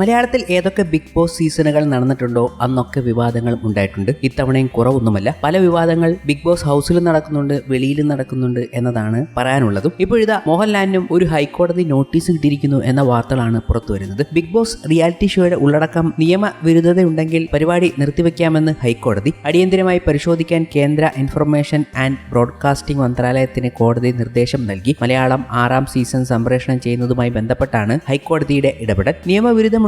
മലയാളത്തിൽ ഏതൊക്കെ big boss സീസണുകൾ നടന്നിട്ടുണ്ടോ അന്നൊക്കെ വിവാദങ്ങളും ഉണ്ടായിട്ടുണ്ട്. ഇത്തവണയും കുറവൊന്നുമല്ല. പല വിവാദങ്ങൾ ബിഗ് ബോസ് ഹൗസിലും നടക്കുന്നുണ്ട് വെളിയിലും നടക്കുന്നുണ്ട് എന്നതാണ് പറയാനുള്ളതും. ഇപ്പോഴിതാ മോഹൻലാലിനും ഒരു ഹൈക്കോടതി നോട്ടീസ് കിട്ടിയിരിക്കുന്നു എന്ന വാർത്തകളാണ് പുറത്തു വരുന്നത്. ബിഗ് ബോസ് റിയാലിറ്റി ഷോയുടെ ഉള്ളടക്കം നിയമവിരുദ്ധതയുണ്ടെങ്കിൽ പരിപാടി നിർത്തിവെക്കാമെന്ന് ഹൈക്കോടതി. അടിയന്തരമായി പരിശോധിക്കാൻ കേന്ദ്ര ഇൻഫർമേഷൻ ആൻഡ് ബ്രോഡ്കാസ്റ്റിംഗ് മന്ത്രാലയത്തിന് കോടതി നിർദ്ദേശം നൽകി. മലയാളം ആറാം സീസൺ സംപ്രേഷണം ചെയ്യുന്നതുമായി ബന്ധപ്പെട്ടാണ് ഹൈക്കോടതിയുടെ ഇടപെടൽ.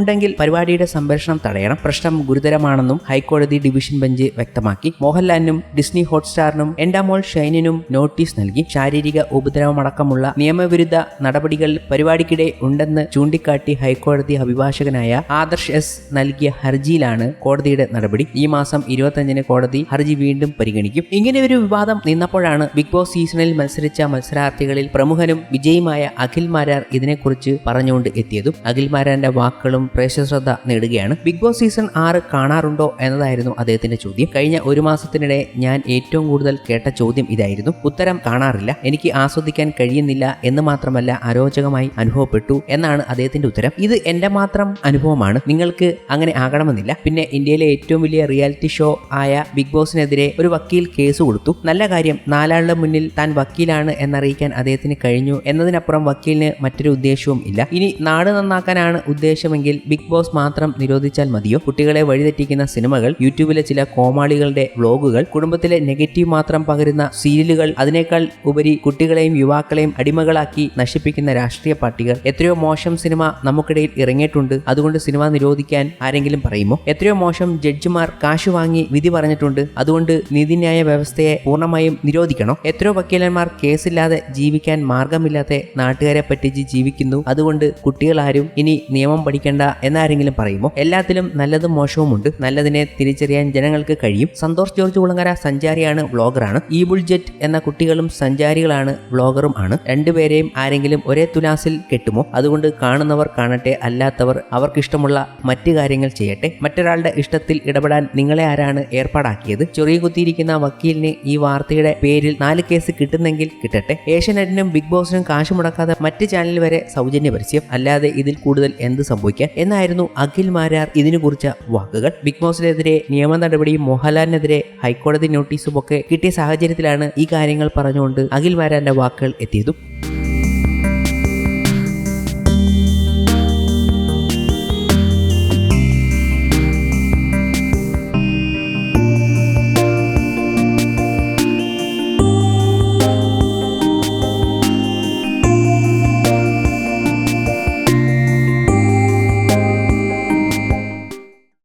നിയമവിരുദ്ധമുണ്ടെങ്കിൽ പരിപാടിയുടെ സംപ്രേഷണം തടയണം. പ്രശ്നം ഗുരുതരമാണെന്നും ഹൈക്കോടതി ഡിവിഷൻ ബെഞ്ച് വ്യക്തമാക്കി. മോഹൻലാലിനും ഡിസ്നി ഹോട്ട്സ്റ്റാറിനും എൻഡാമോൾ ഷൈനിനും നോട്ടീസ് നൽകി. ശാരീരിക ഉപദ്രവമടക്കമുള്ള നിയമവിരുദ്ധ നടപടികൾ പരിപാടിക്കിടെ ഉണ്ടെന്ന് ചൂണ്ടിക്കാട്ടി ഹൈക്കോടതി അഭിഭാഷകനായ ആദർശ് എസ് നൽകിയ ഹർജിയിലാണ് കോടതിയുടെ നടപടി. ഈ മാസം ഇരുപത്തഞ്ചിന് കോടതി ഹർജി വീണ്ടും പരിഗണിക്കും. ഇങ്ങനെ ഒരു വിവാദം നിന്നപ്പോഴാണ് ബിഗ് ബോസ് സീസണിൽ മത്സരിച്ച മത്സരാർത്ഥികളിൽ പ്രമുഖനും വിജയിയുമായ അഖിൽ മാരാർ ഇതിനെക്കുറിച്ച് പറഞ്ഞുകൊണ്ട് എത്തിയതും. അഖിൽ മാരാന്റെ വാക്കുകളും പ്രേക്ഷശ്രദ്ധ നേടുകയാണ്. ബിഗ് ബോസ് സീസൺ ആറ് കാണാറുണ്ടോ എന്നതായിരുന്നു അദ്ദേഹത്തിന്റെ ചോദ്യം. കഴിഞ്ഞ ഒരു മാസത്തിനിടെ ഞാൻ ഏറ്റവും കൂടുതൽ കേട്ട ചോദ്യം ഇതായിരുന്നു. ഉത്തരം കാണാറില്ല. എനിക്ക് ആസ്വദിക്കാൻ കഴിയുന്നില്ല എന്ന് മാത്രമല്ല അരോചകമായി അനുഭവപ്പെട്ടു എന്നാണ് അദ്ദേഹത്തിന്റെ ഉത്തരം. ഇത് എന്റെ മാത്രം അനുഭവമാണ്. നിങ്ങൾക്ക് അങ്ങനെ ആകണമെന്നില്ല. പിന്നെ ഇന്ത്യയിലെ ഏറ്റവും വലിയ റിയാലിറ്റി ഷോ ആയ ബിഗ് ബോസിനെതിരെ ഒരു വക്കീൽ കേസ് കൊടുത്തു. നല്ല കാര്യം നാലാളുടെ മുന്നിൽ താൻ വക്കീലാണ് എന്നറിയിക്കാൻ അദ്ദേഹത്തിന് കഴിഞ്ഞു. എന്നതിനപ്പുറം വക്കീലിന് മറ്റൊരു ഉദ്ദേശവും ഇല്ല. ഇനി നാട് നന്നാക്കാനാണ് ഉദ്ദേശമെങ്കിൽ ബിഗ് ബോസ് മാത്രം നിരോധിച്ചാൽ മതിയോ? കുട്ടികളെ വഴിതെറ്റിക്കുന്ന സിനിമകൾ യൂട്യൂബിലെ ചില കോമാളികളുടെ വ്ലോഗുകൾ കുടുംബത്തിലെ നെഗറ്റീവ് മാത്രം പകരുന്ന സീരിയലുകൾ അതിനേക്കാൾ ഉപരി കുട്ടികളെയും യുവാക്കളെയും അടിമകളാക്കി നശിപ്പിക്കുന്ന രാഷ്ട്രീയ പാർട്ടികൾ. എത്രയോ മോശം സിനിമ നമുക്കിടയിൽ ഇറങ്ങിയിട്ടുണ്ട്. അതുകൊണ്ട് സിനിമ നിരോധിക്കാൻ ആരെങ്കിലും പറയുമോ? എത്രയോ മോശം ജഡ്ജിമാർ കാശ് വാങ്ങി വിധി പറഞ്ഞിട്ടുണ്ട്. അതുകൊണ്ട് നീതിന്യായ വ്യവസ്ഥയെ പൂർണമായും നിരോധിക്കണോ? എത്രയോ വക്കീലന്മാർ കേസില്ലാതെ ജീവിക്കാൻ മാർഗമില്ലാത്ത നാട്ടുകാരെ പറ്റിച്ച് ജീവിക്കുന്നു. അതുകൊണ്ട് കുട്ടികളാരും ഇനി നിയമം പഠിക്കേണ്ട എന്നാരെങ്കിലും പറയുമോ? എല്ലാത്തിലും നല്ലതും മോശവുമുണ്ട്. നല്ലതിനെ തിരിച്ചറിയാൻ ജനങ്ങൾക്ക് കഴിയും. സന്തോഷ് ജോർജ് കുളങ്ങര സഞ്ചാരിയാണ് വ്ളോഗറാണ്. ഈ ബുൾജെറ്റ് എന്ന കുട്ടികളും സഞ്ചാരികളാണ് വ്ളോഗറും ആണ്. രണ്ടുപേരെയും ആരെങ്കിലും ഒരേ തുലാസിൽ കെട്ടുമോ? അതുകൊണ്ട് കാണുന്നവർ കാണട്ടെ അല്ലാത്തവർ അവർക്കിഷ്ടമുള്ള മറ്റു കാര്യങ്ങൾ ചെയ്യട്ടെ. മറ്റൊരാളുടെ ഇഷ്ടത്തിൽ ഇടപെടാൻ നിങ്ങളെ ആരാണ് ഏർപ്പാടാക്കിയത്? ചെറിയ കുത്തിയിരിക്കുന്ന വക്കീലിന് ഈ വാർത്തയുടെ പേരിൽ നാല് കേസ് കിട്ടുന്നെങ്കിൽ കിട്ടട്ടെ. ഏഷ്യനെറ്റിനും ബിഗ് ബോസിനും കാശ് മുടക്കാതെ മറ്റ് ചാനൽ വരെ സൗജന്യ പരസ്യം അല്ലാതെ ഇതിൽ കൂടുതൽ എന്ത് സംഭവിക്കാൻ എന്നായിരുന്നു അഖിൽ മാരാർ ഇതിനു കുറിച്ച വാക്കുകൾ. ബിഗ് ബോസിനെതിരെ നിയമ നടപടിയും മോഹൻലാലിനെതിരെ ഹൈക്കോടതി നോട്ടീസും ഒക്കെ കിട്ടിയ സാഹചര്യത്തിലാണ് ഈ കാര്യങ്ങൾ പറഞ്ഞുകൊണ്ട് അഖിൽ മാരാറിന്റെ വാക്കുകൾ എത്തിയതും.